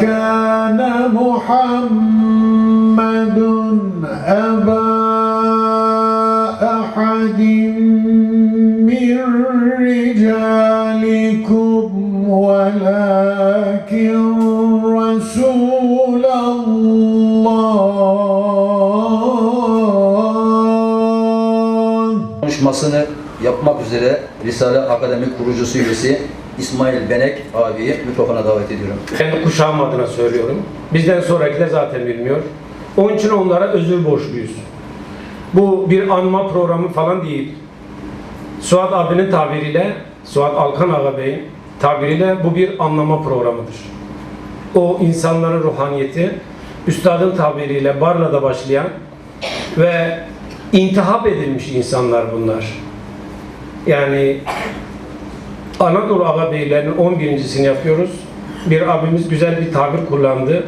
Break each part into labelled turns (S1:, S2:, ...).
S1: كان محمد أبا أحد من رجالكم ولكن رسول الله
S2: konuşmasını yapmak üzere Risale Akademi kurucusu üyesi İsmail Benek abiyi mikrofona davet ediyorum.
S3: Kendi kuşağım adına söylüyorum. Bizden sonrakiler zaten bilmiyor. Onun için onlara özür borçluyuz. Bu bir anma programı falan değil. Suat abinin tabiriyle, Suat Alkan Ağa Bey'in tabiriyle bu bir anlama programıdır. O insanların ruhaniyeti, üstadın tabiriyle Barla'da başlayan ve intihap edilmiş insanlar bunlar. Yani Anadolu Ağabeylerinin 11.sini yapıyoruz. Bir abimiz güzel bir tabir kullandı.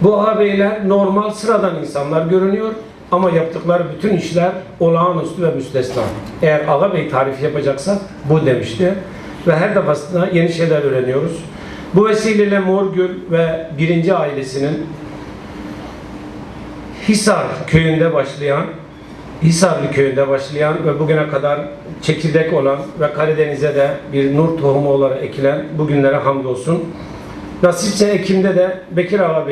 S3: Bu ağabeyler normal sıradan insanlar görünüyor ama yaptıkları bütün işler olağanüstü ve müstesna. Eğer ağabey tarifi yapacaksak bu demişti. Ve her defasında yeni şeyler öğreniyoruz. Bu vesileyle Morgül ve birinci ailesinin Hisar köyünde başlayan, Hisarlı köyünde başlayan ve bugüne kadar çekirdek olan ve Karadeniz'e de bir nur tohumu olarak ekilen bugünlere hamdolsun. Nasipse Ekim'de de Bekir Ağa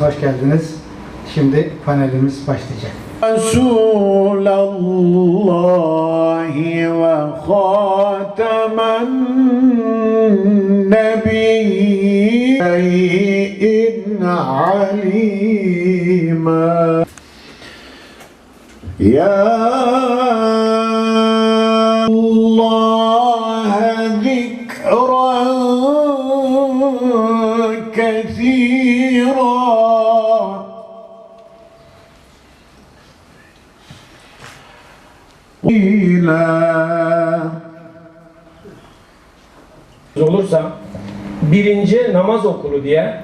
S4: Hoş geldiniz. Şimdi panelimiz başlayacak.
S1: Resulallahi ve hatemen nebiyyin alîmâ يا الله ذكرا كثيرا إلى
S3: olursa birinci namaz okulu diye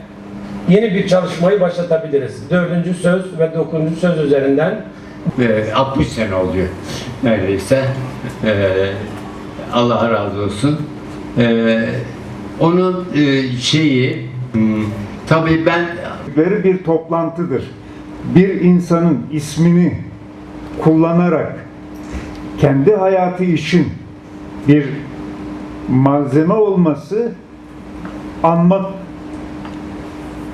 S3: yeni bir çalışmayı başlatabiliriz. Dördüncü söz ve dokuzuncu söz üzerinden
S5: ee, 60 sene oluyor neredeyse. Ee, Allah razı olsun. Ee, onun e, şeyi hmm, tabii ben
S6: Veri bir toplantıdır. Bir insanın ismini kullanarak kendi hayatı için bir malzeme olması anmak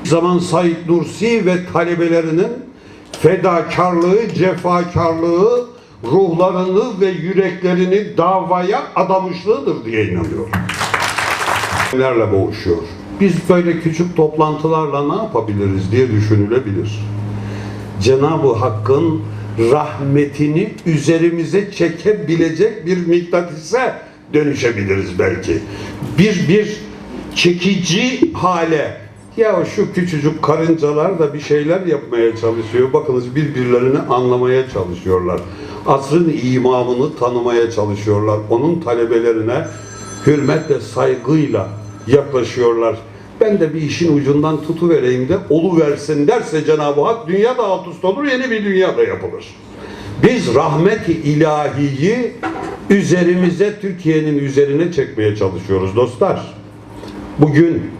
S7: zaman Said Nursi ve talebelerinin fedakarlığı, cefakarlığı, ruhlarını ve yüreklerini davaya adamışlığıdır diye inanıyorum. Nelerle boğuşuyor. Biz böyle küçük toplantılarla ne yapabiliriz diye düşünülebilir. Cenab-ı Hakk'ın rahmetini üzerimize çekebilecek bir mıknatıse dönüşebiliriz belki. Bir bir çekici hale ya şu küçücük karıncalar da bir şeyler yapmaya çalışıyor. Bakınız birbirlerini anlamaya çalışıyorlar. Asrın imamını tanımaya çalışıyorlar. Onun talebelerine hürmetle, saygıyla yaklaşıyorlar. Ben de bir işin ucundan tutuvereyim de oluversin derse Cenab-ı Hak dünya da alt üst olur, yeni bir dünya da yapılır. Biz rahmeti ilahiyi üzerimize, Türkiye'nin üzerine çekmeye çalışıyoruz dostlar. Bugün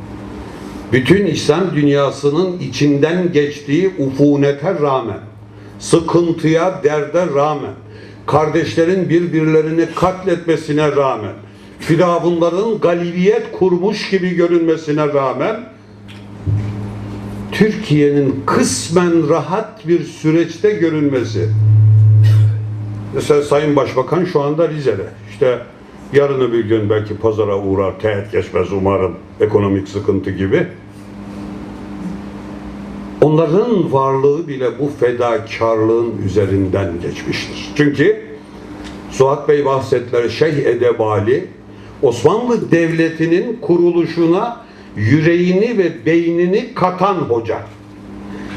S7: bütün İslam dünyasının içinden geçtiği ufunete rağmen, sıkıntıya, derde rağmen, kardeşlerin birbirlerini katletmesine rağmen, firavunların galibiyet kurmuş gibi görünmesine rağmen, Türkiye'nin kısmen rahat bir süreçte görünmesi. Mesela Sayın Başbakan şu anda Rize'de. İşte yarın öbür gün belki pazara uğrar, teğet geçmez umarım ekonomik sıkıntı gibi. Onların varlığı bile bu fedakarlığın üzerinden geçmiştir. Çünkü Suat Bey bahsettiler Şeyh Edebali Osmanlı Devleti'nin kuruluşuna yüreğini ve beynini katan hoca.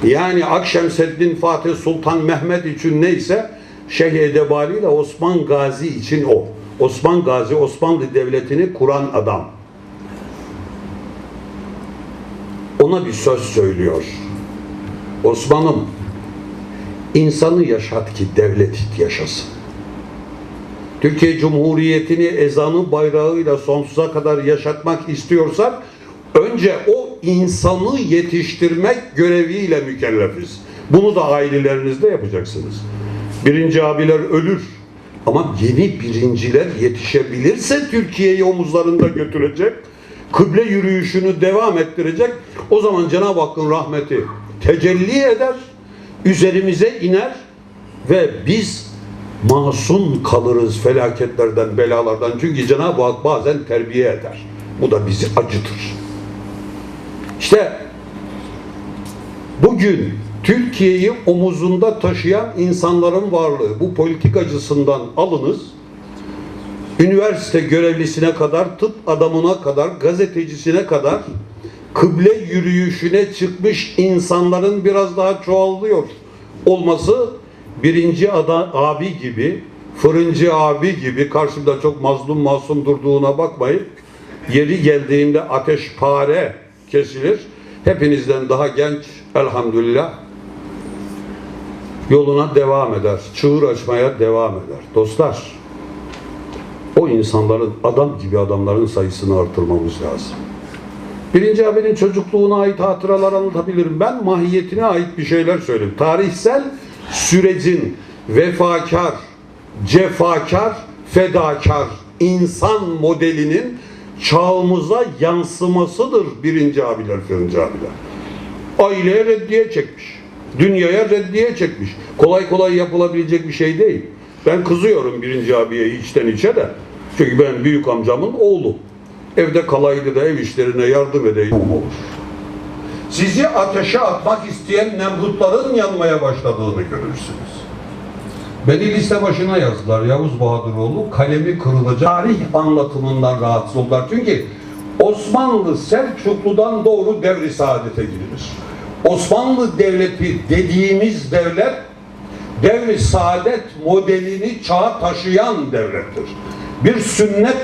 S7: Yani Akşemseddin Fatih Sultan Mehmet için neyse Şeyh Edebali ile Osman Gazi için o. Osman Gazi Osmanlı Devleti'ni kuran adam. Ona bir söz söylüyor. Osman'ım insanı yaşat ki devlet yaşasın. Türkiye Cumhuriyeti'ni ezanı bayrağıyla sonsuza kadar yaşatmak istiyorsak önce o insanı yetiştirmek göreviyle mükellefiz. Bunu da ailelerinizde yapacaksınız. Birinci abiler ölür. Ama yeni birinciler yetişebilirse Türkiye'yi omuzlarında götürecek, kıble yürüyüşünü devam ettirecek. O zaman Cenab-ı Hakk'ın rahmeti tecelli eder, üzerimize iner ve biz masum kalırız felaketlerden, belalardan. Çünkü Cenab-ı Hak bazen terbiye eder. Bu da bizi acıtır. İşte bugün Türkiye'yi omuzunda taşıyan insanların varlığı bu politikacısından alınız. Üniversite görevlisine kadar, tıp adamına kadar, gazetecisine kadar kıble yürüyüşüne çıkmış insanların biraz daha çoğalıyor olması birinci ada, abi gibi, fırıncı abi gibi karşımda çok mazlum masum durduğuna bakmayın. Yeri geldiğinde ateşpare kesilir. Hepinizden daha genç elhamdülillah yoluna devam eder. Çığır açmaya devam eder. Dostlar, o insanların, adam gibi adamların sayısını artırmamız lazım. Birinci abinin çocukluğuna ait hatıralar anlatabilirim. Ben mahiyetine ait bir şeyler söyleyeyim. Tarihsel sürecin vefakar, cefakar, fedakar insan modelinin çağımıza yansımasıdır birinci abiler, birinci abiler. Aileye reddiye çekmiş. Dünyaya reddiye çekmiş. Kolay kolay yapılabilecek bir şey değil. Ben kızıyorum birinci abiye içten içe de. Çünkü ben büyük amcamın oğlu. Evde kalaydı da ev işlerine yardım edeyim olur. Sizi ateşe atmak isteyen Nemrutların yanmaya başladığını görürsünüz. Beni liste başına yazdılar Yavuz Bahadıroğlu. Kalemi kırılacak. Tarih anlatımından rahatsız oldular. Çünkü Osmanlı Selçuklu'dan doğru devri saadete gidilir. Osmanlı Devleti dediğimiz devlet devri saadet modelini çağa taşıyan devlettir. Bir sünnet